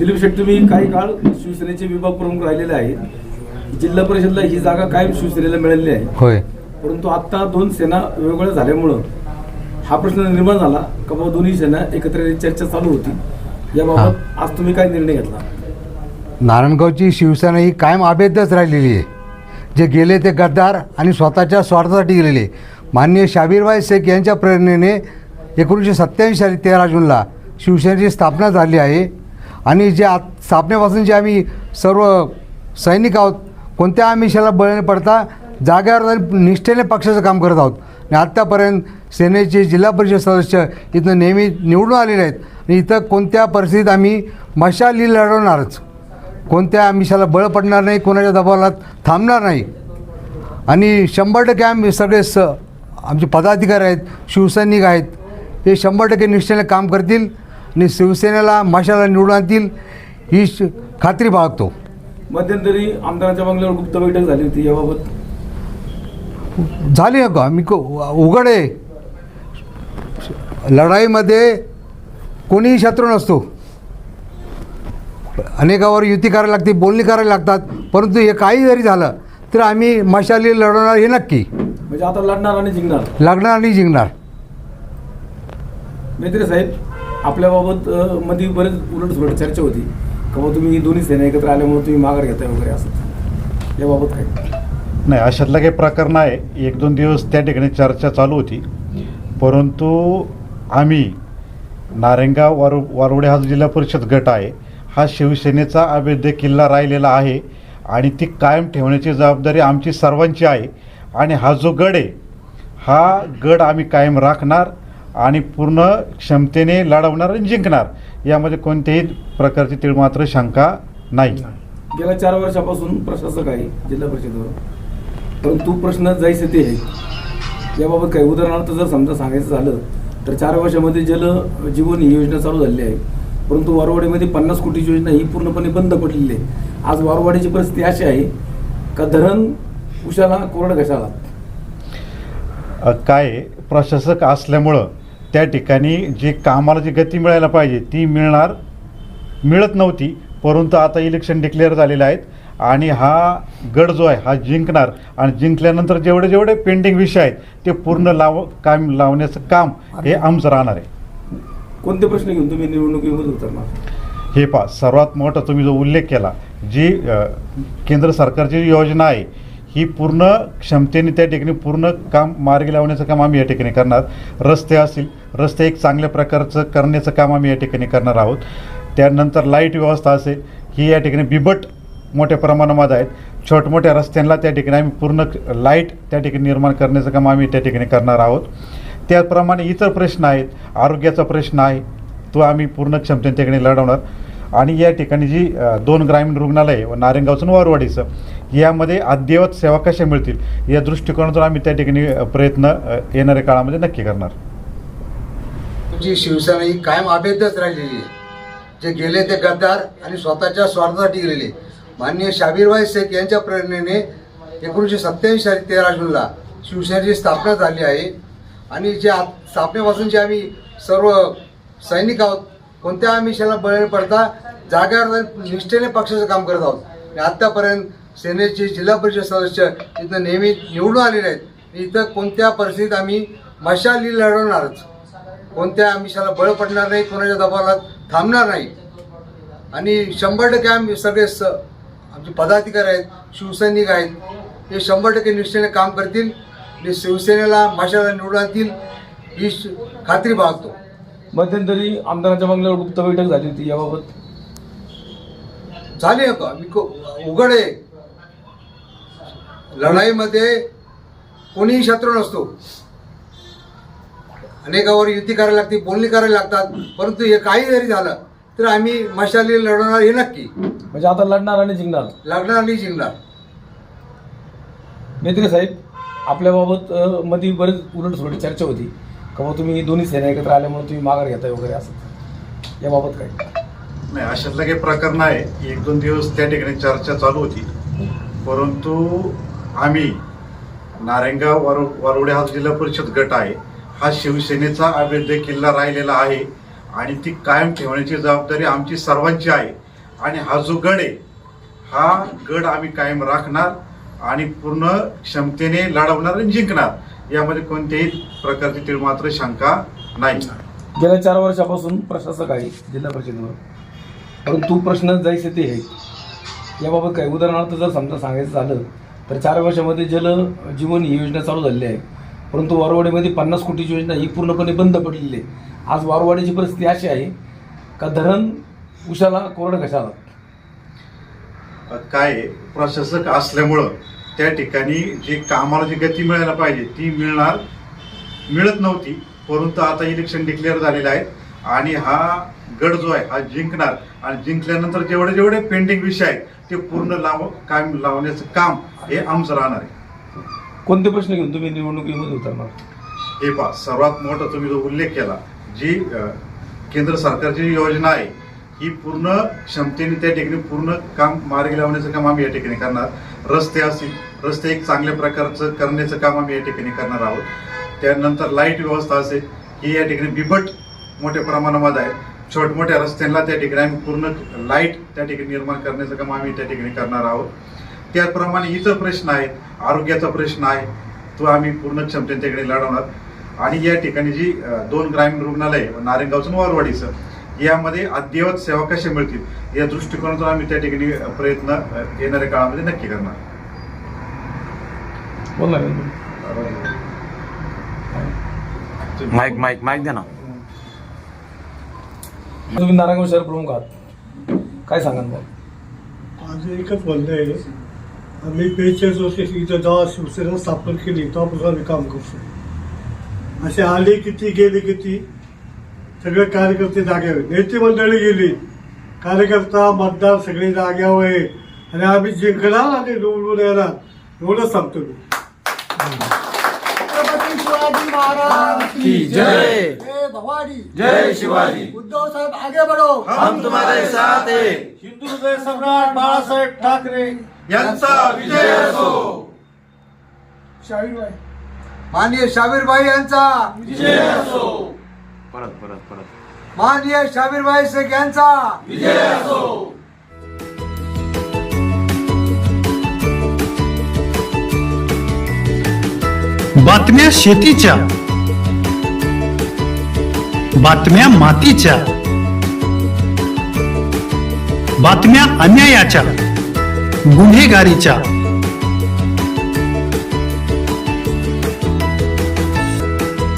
दिलीप शेट्टी तुम्ही काही काळ शिवसेनेचे विभाग प्रमुख राहिलेले आहेत. जिल्हा परिषदला ही जागा कायम शिवसेनेला मिळालेली आहे. होय. परंतु आता दोन सेना वेगवेगळ्या झाल्यामुळं हा प्रश्न निर्माण झाला का बाबा दोन्ही सेना एकत्र चर्चा चालू होती. याबाबत आज तुम्ही काय निर्णय घेतला? नारायणगावची शिवसेना ही कायम अभेद्यच राहिलेली आहे. जे गेले ते गद्दार आणि स्वतःच्या स्वार्थासाठी गेलेले. माननीय शाबीरबाई शेख यांच्या प्रेरणेने एकोणीसशे सत्त्याऐंशी साली तेरा जूनला शिवसेनेची स्थापना झाली आहे. आणि जे आत स्थापनेपासून जे आम्ही सर्व सैनिक आहोत कोणत्या आमिषाला बळी न पडता जाग्यावर जाऊन निष्ठेने पक्षाचं काम करत आहोत. आणि आत्तापर्यंत सेनेचे जिल्हा परिषद सदस्य इथं नेहमी निवडून आलेले आहेत. आणि इथं कोणत्या परिस्थितीत आम्ही मशाली लढवणारच. कोणत्या आमिषाला बळ पडणार नाही कोणाच्या दबावाला थांबणार नाही. आणि शंभर टक्के आम्ही सगळे स आमचे पदाधिकारी आहेत शिवसैनिक आहेत हे शंभर टक्के निष्ठेने काम करतील. आणि शिवसेनेला मशाला निवडून आणतील ही खात्री बाळगतो. मध्यंतरी आमदारांच्या बंगल्यावर गुप्त बैठक झाली होती याबाबत? झाली का मी उघड. आहे लढाईमध्ये कोणीही शत्रू नसतो. अनेकावर युती करायला लागते बोलणी करायला लागतात परंतु हे काही जरी झालं तर आम्ही मशाली लढवणार हे नक्की. म्हणजे आता लढणार आणि जिंकणार? लागणार आणि जिंकणार. मेत्रे साहेब? आपल्याबाबत मध्ये बरेच उलट सुलट चर्चा होती. का बाबा तुम्ही दोन्ही सेना एकत्र आल्यामुळे तुम्ही माघार घेताय वगैरे असं. याबाबत काय? नाही अशातलं काही प्रकार नाही. एक दोन दिवस त्या ठिकाणी चर्चा चालू होती. परंतु आम्ही नारेंगाव वार वारवडे हा जो जिल्हा परिषद गट आहे हा शिवसेनेचा अभेद्य किल्ला राहिलेला आहे आणि ती कायम ठेवण्याची जबाबदारी आमची सर्वांची आहे. आणि हा जो गड आहे हा गड आम्ही कायम राखणार. आणि पूर्ण क्षमतेने लढवणार आणि जिंकणार. यामध्ये कोणत्याही प्रकारची तिळमात्र शंका नाही. गेल्या चार वर्षापासून प्रशासक आहे जिल्हा परिषदेवर. परंतु प्रश्न जायचे ते आहे. याबाबत काही उदाहरणार्थ जर समजा सांगायचं झालं तर चार वर्षामध्ये जल जीवन ही योजना चालू झालेली आहे. परंतु वारवाडीमध्ये पन्नास कोटीची योजना ही पूर्णपणे बंद पडलेली आहे. आज वारवाडीची परिस्थिती अशी आहे का धरण उशाला कोरड कशाला? अ, काय? प्रशासक असल्यामुळं त्या ठिकाणी जे कामाला जी गती मिळायला पाहिजे ती मिळणार मिळत नव्हती परंतु आता इलेक्शन डिक्लेअर झालेले आहेत आणि हा गड जो आहे हा जिंकणार आणि जिंकल्यानंतर जेवढे जेवढे पेंडिंग विषय आहेत ते पूर्ण लाव काम लावण्याचं काम हे आमचं राहणार आहे. कोणते प्रश्न घेऊन तुम्ही निवडणुकीमध्ये उतरणार? हे पा सर्वात मोठा तुम्ही जो उल्लेख केला जी केंद्र सरकारची जी योजना आहे ही पूर्ण क्षमतेने त्या ठिकाणी पूर्ण काम मार्गी लावण्याचं काम आम्ही या ठिकाणी करणार. रस्ते असतील रस्ते एक चांगल्या प्रकारचं करण्याचं काम आम्ही या ठिकाणी करणार आहोत. त्यानंतर लाइट व्यवस्था असेल ही या ठिकाणी बिबट मोठ्या प्रमाणामध्ये आहेत. छोटमोठ्या रस्त्यांना त्या ठिकाणी आम्ही पूर्ण लाइट त्या ठिकाणी निर्माण करण्याचं काम आम्ही त्या ठिकाणी करणार आहोत. त्याचप्रमाणे इतर प्रश्न आहेत आरोग्याचा प्रश्न आहे तो आम्ही पूर्ण क्षमतेने त्या ठिकाणी लढवणार. आणि या ठिकाणी जी दोन ग्रामीण रुग्णालय व नारायणगावचं वारवाडीचं यामध्ये अद्ययावत सेवा कशा मिळतील? या दृष्टिकोनातून आम्ही त्या ठिकाणी प्रयत्न येणाऱ्या काळामध्ये नक्की करणार. तुमची शिवसेना ही कायम अभेद्यच राहिलेली जे गेले ते गद्दार आणि स्वतःच्या स्वार्थासाठी गेलेले माननीय शाबीरबाई शेख यांच्या प्रेरणेने एकोणीसशे सत्त्याऐंशी साली तेरा जूनला शिवसेनेची स्थापना झाली आहे. आणि जे आत- स्थापनेपासून जे आम्ही सर्व सैनिक आहोत कोणत्या आमिषाला बळी न पडता जाग्यावर निष्ठेने पक्षाचं काम करत आहोत. आत्तापर्यंत सेनेचे जिल्हा परिषद सदस्य इथं नेहमी निवडून आलेले आहेत. इथं कोणत्या परिस्थितीत आम्ही मशाली लढवणारच. कोणत्या आमिषाला बळ पडणार नाही कोणाच्या दबावाला थांबणार नाही. आणि शंभर टक्के आम्ही सगळे स आमचे पदाधिकारी आहेत शिवसैनिक आहेत हे शंभर टक्के निष्ठेने काम करतील. आणि शिवसेनेला माशाला निवडून आणतील ही खात्री बाळगतो. मध्यंतरी आमदारांच्या बंगल्यावर गुप्त बैठक झाली होती याबाबत. झाली का? मी उघड आहे. लढाईमध्ये कोणीही शत्रू नसतो. अनेकावर युती करायला लागते बोलणी करायला लागतात परंतु हे काही जरी झालं तर आम्ही मशाली लढवणार हे नक्की. म्हणजे आता लढणार आणि जिंकणार. लढणार आणि जिंकणार. मेत्रे साहेब आपल्याबाबत अ, मध्ये बरेच उलट सुलट चर्चा होती. का बाबा तुम्ही दोन्ही सेना एकत्र आल्यामुळे तुम्ही माघार घेताय वगैरे असं? याबाबत काय? नाही अशातला काही प्रकार नाही. एक दोन दिवस त्या ठिकाणी चर्चा चालू होती. परंतु आम्ही नारेंगाव वारु वारुडे हा जो जिल्हा परिषद गट आहे. हा शिवसेनेचा अभेद्य किल्ला राहिलेला आहे. आणि ती कायम ठेवण्याची जबाबदारी आमची सर्वांची आहे. आणि हा जो गड आहे हा गड आम्ही कायम राखणार आणि पूर्ण क्षमतेने लढवणार आणि जिंकणार. यामध्ये कोणत्याही प्रकारची तीळ मात्र शंका नाही. गेल्या चार वर्षापासून प्रशासक आहे जिल्हा परिषदेवर. परंतु प्रश्न जायचे ते आहेत. याबाबत काय उदाहरणार्थ जर समजा सांगायचं झालं तर चार वर्षामध्ये जल जीवन ही योजना चालू झालेली आहे. परंतु वारवाडीमध्ये पन्नास कोटीची योजना ही पूर्णपणे बंद पडलेली आहे. आज वारवाडीची परिस्थिती अशी आहे का धरण उशाला कोरडं कशाला? काय आहे, प्रशासक असल्यामुळं त्या ठिकाणी जे कामाला जी गती मिळायला पाहिजे ती मिळणार मिळत नव्हती. परंतु आता इलेक्शन डिक्लेअर झालेलं आहे आणि हा गड जो आहे हा जिंकणार आणि जिंकल्यानंतर जेवढे जेवढे पेंडिंग विषय आहेत ते पूर्ण लाव कायम लावण्याचं काम हे आमचं राहणार आहे. कोणते प्रश्न घेऊन तुम्ही निवडणुकीमध्ये उतरणार? हे पहा सर्वात मोठा तुम्ही जो उल्लेख केला जी केंद्र सरकारची जी योजना आहे ही पूर्ण क्षमतेने त्या ठिकाणी पूर्ण काम मार्गी लावण्याचं काम आम्ही या ठिकाणी करणार. रस्ते असतील. रस्ते एक चांगल्या प्रकारचं करण्याचं काम आम्ही या ठिकाणी करणार आहोत. त्यानंतर लाइट व्यवस्था असेल ही या ठिकाणी बिबट मोठ्या प्रमाणामध्ये आहे. छोटमोठ्या रस्त्यांना त्या ठिकाणी आम्ही पूर्ण लाइट त्या ठिकाणी निर्माण करण्याचं काम आम्ही त्या ठिकाणी करणार आहोत. त्याचप्रमाणे इतर प्रश्न आहेत आरोग्याचा प्रश्न आहे तो आम्ही पूर्ण क्षमतेने त्याकडे लढवणार. आणि या ठिकाणी जी दोन ग्रामीण रुग्णालय नारायणगावचं वारवाडीचं यामध्ये अद्ययावत सेवा कशा मिळतील या दृष्टिकोनातून आम्ही त्या ठिकाणी प्रयत्न येणाऱ्या काळामध्ये नक्की करणार? माईक माईक माईक द्या ना. तुम्ही नारायणगाव शहर प्रमुख आहात. काय सांगाल मग? माझं एकच म्हणणं आहे. आम्ही बेचाळीस वर्ष इथं जेव्हा शिवसेना स्थापन केली तेव्हापासून आम्ही काम करतो. असे आले किती गेले किती सगळे कार्यकर्ते जाग्यावर नेते मंडळी गेली. कार्यकर्ता मतदार सगळे जाग्यावर आहे आणि आम्ही जिंकणार आणि निवडून येणार एवढंच सांगतो मी. छत्रपती शिवाजी महाराज की जय. जय. भवानी. जय शिवाजी. उद्धव साहेब आगे बढ़ो. हम तुम्हारे साथ है. हिंदू हृदय सम्राट बाळासाहेब ठाकरे. यांचा विजय असो. शाहीरबाई माननीय शाबीरबाई यांचा परत परत परत. माननीय शाबीरबाई शेख यांचा. बातम्या शेतीच्या. बातम्या मातीच्या. बातम्या अन्यायाच्या. गुन्हेगारीच्या.